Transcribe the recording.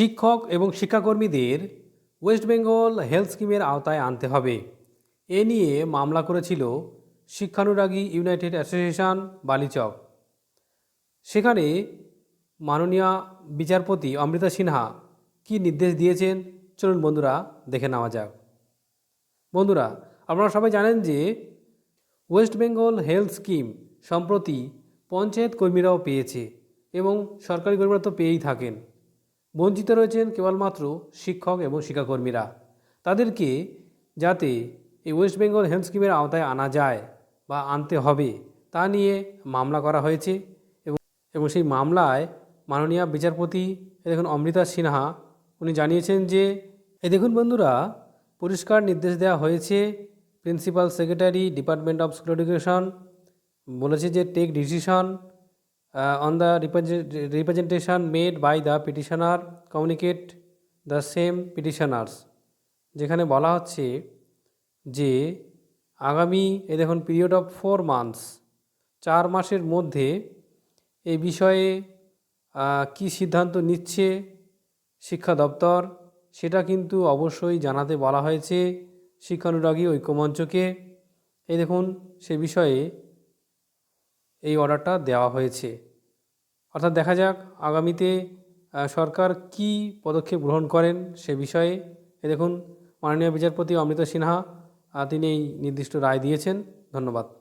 শিক্ষক এবং শিক্ষাকর্মীদের West Bengal health স্কিমের আওতায় আনতে হবে। এ নিয়ে মামলা করেছিল শিক্ষানুরাগী ইউনাইটেড অ্যাসোসিয়েশন, বালিচক। সেখানে মাননীয় বিচারপতি অমৃতা সিনহা কি নির্দেশ দিয়েছেন? চলুন বন্ধুরা দেখে নেওয়া যাক। বন্ধুরা, আপনারা সবাই জানেন যে ওয়েস্ট বেঙ্গল হেলথ স্কিম সম্প্রতি পঞ্চায়েত কর্মীরাও পেয়েছে এবং সরকারি কর্মীরা তো পেয়েই থাকেন। বঞ্চিত রয়েছেন কেবলমাত্র শিক্ষক এবং শিক্ষাকর্মীরা। তাদেরকে যাতে এই ওয়েস্ট বেঙ্গল হেলথ স্কিমের আওতায় আনা যায় বা আনতে হবে, তা নিয়ে মামলা করা হয়েছে এবং এবং সেই মামলায় মাননীয় বিচারপতি দেখুন অমৃতা সিনহা, উনি জানিয়েছেন যে, এ দেখুন বন্ধুরা, পরিষ্কার নির্দেশ দেওয়া হয়েছে। Principal secretary, department of school education বলেছে যে, take decision on the representation made by the petitioner communicate the same petitioners যেখানে বলা হচ্ছে যে আগামী এই দেখুন পিরিয়ড অফ ফোর মান্থস চার মাসের মধ্যে এই বিষয়ে আহ, কী সিদ্ধান্ত নিচ্ছে শিক্ষা দপ্তর সেটা কিন্তু অবশ্যই জানাতে বলা হয়েছে শিক্ষানুরাগী ঐক্যমঞ্চকে। এই দেখুন সে বিষয়ে এই অর্ডারটা দেওয়া হয়েছে। অর্থাৎ দেখা যাক আগামীতে সরকার কি পদক্ষেপ গ্রহণ করেন সে বিষয়ে। এ দেখুন, মাননীয় বিচারপতি অমৃত সিনহা তিনি এই নির্দিষ্ট রায় দিয়েছেন। ধন্যবাদ।